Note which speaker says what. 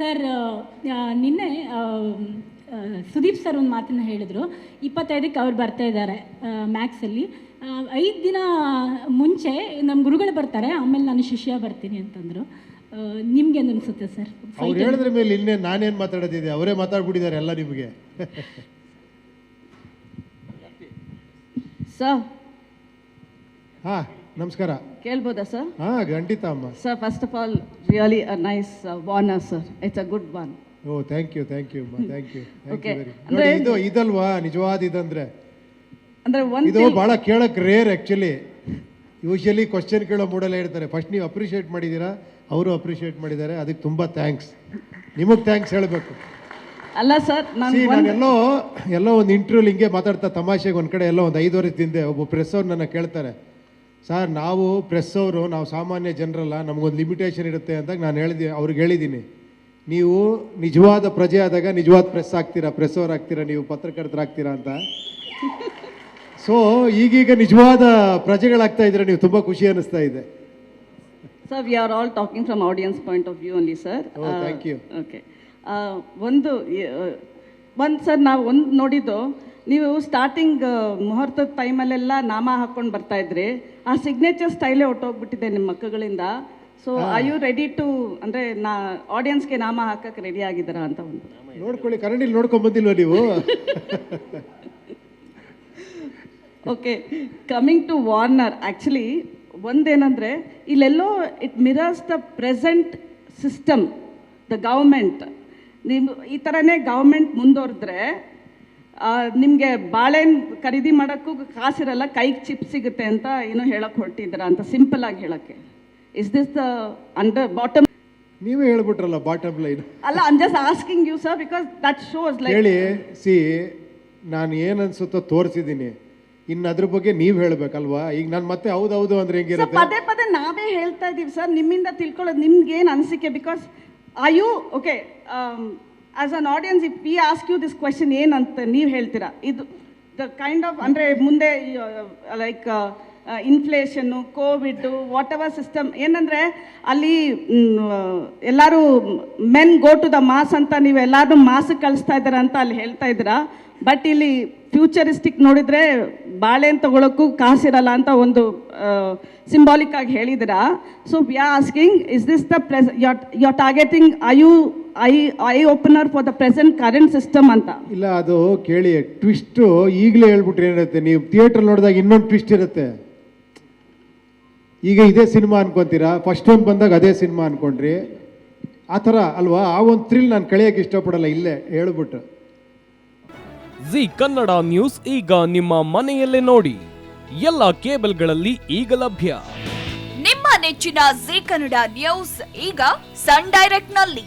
Speaker 1: Sir ನಿನ್ನೆ Sudeep sir ಒಂದು ಮಾತನ್ನು ಹೇಳಿದರು. ಇಪ್ಪತ್ತೈದಕ್ಕೆ ಅವ್ರು ಬರ್ತಾ ಇದ್ದಾರೆ ಮ್ಯಾಕ್ಸಲ್ಲಿ. ಐದು ದಿನ ಮುಂಚೆ ನಮ್ಮ ಗುರುಗಳು ಬರ್ತಾರೆ ಆಮೇಲೆ ನಾನು ಶಿಷ್ಯ ಬರ್ತೀನಿ ಅಂತಂದರು. ನಿಮ್ಗೆ ಅನಿಸುತ್ತೆ ಸರ್?
Speaker 2: ಅವ್ರು ಹೇಳಿದ್ರ ಮೇಲೆ ಇನ್ನೇ ನಾನೇನು ಮಾತಾಡೋದಿದೆ? ಅವರೇ ಮಾತಾಡ್ಬಿಟ್ಟಿದ್ದಾರೆ ಎಲ್ಲ ನಿಮಗೆ.
Speaker 3: ಸರ್.
Speaker 2: ಹಾಂ. ನಮಸ್ಕಾರ.
Speaker 3: ಕೇಳ್ಬೋದಾ ಸರ್?
Speaker 2: ಹಾ ಖಂಡಿತ ಅಮ್ಮ.
Speaker 3: Sir first of all really a nice Warner sir it's a good born
Speaker 2: oh thank you thank you thank you
Speaker 3: Okay.
Speaker 2: Very ನೋಡಿ ಇದು ಇದಲ್ವಾ? ನಿಜವಾದ ಇದಂದ್ರೆ
Speaker 3: ಅಂದ್ರೆ ಒಂದು
Speaker 2: ಇದು ಬಹಳ ಕೇಳಕ್ ರೇರ್ ಆಕ್ಚುಲಿ ಯೂಶಲಿ ಕ್ವಶನ್ ಕೇಳೋ ಮೂಡಲ್ಲೇ ಹೇಳ್ತಾರೆ. ಫಸ್ಟ್ ನೀವು ಅಪ್ರಿಷಿಯೇಟ್ ಮಾಡಿದ್ದೀರಾ ಅವರು ಅಪ್ರಿಷಿಯೇಟ್ ಮಾಡಿದ್ದಾರೆ. ಅದಕ್ಕೆ ತುಂಬ ಥ್ಯಾಂಕ್ಸ್ ನಿಮಗೆ ಥ್ಯಾಂಕ್ಸ್ ಹೇಳಬೇಕು.
Speaker 3: ಅಲ್ಲ ಸರ್ ನಾನು
Speaker 2: ಎಲ್ಲೋ ನಾನೆಲ್ಲೋ ಎಲ್ಲೋ ಒಂದು ಇಂಟರ್ವ್ಯೂಲಿ ಹಿಂಗೆ ಮಾತಾಡ್ತಾ ತಮಾಷೆಗೆ ಒಂದು ಕಡೆ ಎಲ್ಲೋ ಒಂದು ಐದು ವರ್ಷದಿಂದ ಹಿಂದೆ ಒಬ್ಬ ಪ್ರೆಸ್ ಅವ್ರು ನನ್ನ ಕೇಳ್ತಾರೆ. ಸರ್ ನಾವು ಪ್ರೆಸ್ ಅವರು ನಾವು ಸಾಮಾನ್ಯ ಜನರಲ್ಲ ನಮಗೊಂದು ಲಿಮಿಟೇಷನ್ ಇರುತ್ತೆ ಅಂತ ನಾನು ಹೇಳಿದೆ ಅವ್ರಿಗೆ ಹೇಳಿದ್ದೀನಿ. ನೀವು ನಿಜವಾದ ಪ್ರಜೆ ಆದಾಗ ನಿಜವಾದ ಪ್ರೆಸ್ ಆಗ್ತೀರಾ ಪ್ರೆಸ್ ಅವ್ರು ಆಗ್ತೀರಾ ನೀವು ಪತ್ರಕರ್ತರಾಗ್ತೀರಾ ಅಂತ? ಸೊ ಈಗೀಗ ನಿಜವಾದ ಪ್ರಜೆಗಳಾಗ್ತಾ ಇದ್ರೆ ನೀವು ತುಂಬ ಖುಷಿ ಅನ್ನಿಸ್ತಾ ಇದೆ.
Speaker 3: Sir we are all talking from audience point of view only sir
Speaker 2: thank you.
Speaker 3: Okay ಒಂದು ಒಂದು ಸರ್ ನಾವು ಒಂದು ನೋಡಿದ್ದು ನೀವು ಸ್ಟಾರ್ಟಿಂಗ್ ಮುಹೂರ್ತದ ಟೈಮಲ್ಲೆಲ್ಲ ನಾಮ ಹಾಕೊಂಡು ಬರ್ತಾ ಇದ್ರಿ. ಆ ಸಿಗ್ನೇಚರ್ ಸ್ಟೈಲೇ ಹೊಟ್ಟೋಗ್ಬಿಟ್ಟಿದೆ ನಿಮ್ಮ ಮಕ್ಕಳಿಂದ. So I you ready to ಅಂದರೆ ನಾ ಆಡಿಯನ್ಸ್ಗೆ ನಾಮ ಹಾಕಕ್ಕೆ ರೆಡಿ ಆಗಿದ್ದೀರಾ ಅಂತ ಒಂದು.
Speaker 2: ನೋಡ್ಕೊಳ್ಳಿ ಕನ್ನಡಿಲಿ ನೋಡ್ಕೊಂಡ್ ಬಂದಿಲ್ವ ನೀವು?
Speaker 3: Okay coming to Warner actually ಒಂದೇನಂದರೆ ಇಲ್ಲೆಲ್ಲೋ it mirrors the present system the government ನೀವು ಈ ಥರನೇ ಗೌರ್ಮೆಂಟ್ ಮುಂದುವರೆದ್ರೆ ನಿಮಗೆ ಬಾಳೆಹಣ್ಣು ಖರೀದಿ ಮಾಡೋಕ್ಕೂ ಕಾಸಿರಲ್ಲ ಕೈಗೆ ಚಿಪ್ ಸಿಗುತ್ತೆ ಅಂತ ಏನೋ ಹೇಳಕ್ಕೆ ಹೊರಟಿದ್ದೀರಾ ಅಂತ ಸಿಂಪಲ್ ಆಗಿ ಹೇಳೋಕ್ಕೆ. Is this the under bottom
Speaker 2: ನೀವೇ ಹೇಳ್ಬಿಟ್ರಲ್ಲ ಬಾಟಮ್ ಲೈನ್
Speaker 3: ಅಲ್ಲ I just asking you sir because that shows like
Speaker 2: ಹೇಳಿ ಸಿ ನಾನು ಏನು ಅನ್ಸುತ್ತೋ ತೋರಿಸಿದ್ದೀನಿ. ಇನ್ನು ಅದ್ರ ಬಗ್ಗೆ ನೀವು ಹೇಳ್ಬೇಕಲ್ವಾ? ಈಗ ನಾನು ಮತ್ತೆ ಹೌದು ಹೌದು ಅಂದ್ರೆ ಹೆಂಗಿರುತ್ತೆ?
Speaker 3: ಪದೇ ಪದೇ ನಾವೇ ಹೇಳ್ತಾ ಇದ್ದೀವಿ ಸರ್ ನಿಮ್ಮಿಂದ ತಿಳ್ಕೊಳ್ಳೋದು ನಿಮ್ಗೆ ಏನು ಅನಿಸಿಕೆ because I you okay as an audience if we ask you this question ಏನಂತ ನೀವು ಹೇಳ್ತೀರಾ? ಇದು ದ ಕೈಂಡ್ ಆಫ್ ಅಂದರೆ ಮುಂದೆ like inflation COVID whatever system ಏನಂದರೆ ಅಲ್ಲಿ ಎಲ್ಲರೂ men go to the mass ಅಂತ ನೀವು ಎಲ್ಲರೂ ಮಾಸಕ್ಕೆ ಕಳಿಸ್ತಾ ಇದ್ದೀರಾ ಅಂತ ಅಲ್ಲಿ ಹೇಳ್ತಾ ಇದ್ದೀರಾ? ಬಟ್ ಇಲ್ಲಿ ಫ್ಯೂಚರಿಸ್ಟಿಕ್ ನೋಡಿದರೆ ಬಾಳೆಹಣ್ಣು ತಗೊಳಕ್ಕೂ ಕಾಸಿರಲ್ಲ ಅಂತ ಒಂದು ಸಿಂಬಾಲಿಕ್ ಆಗಿ ಹೇಳಿದಿರಾ so we are asking is this the press your targeting I you I I opener for the present current system ಅಂತ.
Speaker 2: ಇಲ್ಲ ಅದು ಕೇಳಿ ಟ್ವಿಸ್ಟು ಈಗಲೇ ಹೇಳ್ಬಿಟ್ರೆ ಏನಿರುತ್ತೆ ನೀವು ಥಿಯೇಟರ್ ನೋಡಿದಾಗ ಇನ್ನೊಂದು ಟ್ವಿಸ್ಟ್ ಇರುತ್ತೆ. ಈಗ ಇದೇ ಸಿನಿಮಾ ಅನ್ಕೊಂತೀರಾ? ಫಸ್ಟ್ ಟೈಮ್ ಬಂದಾಗ ಅದೇ ಸಿನಿಮಾ ಅನ್ಕೊಂಡ್ರಿ. ಆ ಥರ ಅಲ್ವಾ? ಆ ಒಂದು ಥ್ರಿಲ್ ನಾನು ಕಳೆಯೋಕೆ ಇಷ್ಟಪಡಲ್ಲ ಇಲ್ಲೇ ಹೇಳ್ಬಿಟ್ಟು.
Speaker 4: ಜಿ ಕನ್ನಡ ನ್ಯೂಸ್ ಈಗ ನಿಮ್ಮ ಮನೆಯಲ್ಲೇ ನೋಡಿ. ಎಲ್ಲ ಕೇಬಲ್ಗಳಲ್ಲಿ ಈಗ ಲಭ್ಯ.
Speaker 5: ನಿಮ್ಮ ನೆಚ್ಚಿನ ಜಿ ಕನ್ನಡ ನ್ಯೂಸ್ ಈಗ ಸನ್ ಡೈರೆಕ್ಟ್ನಲ್ಲಿ.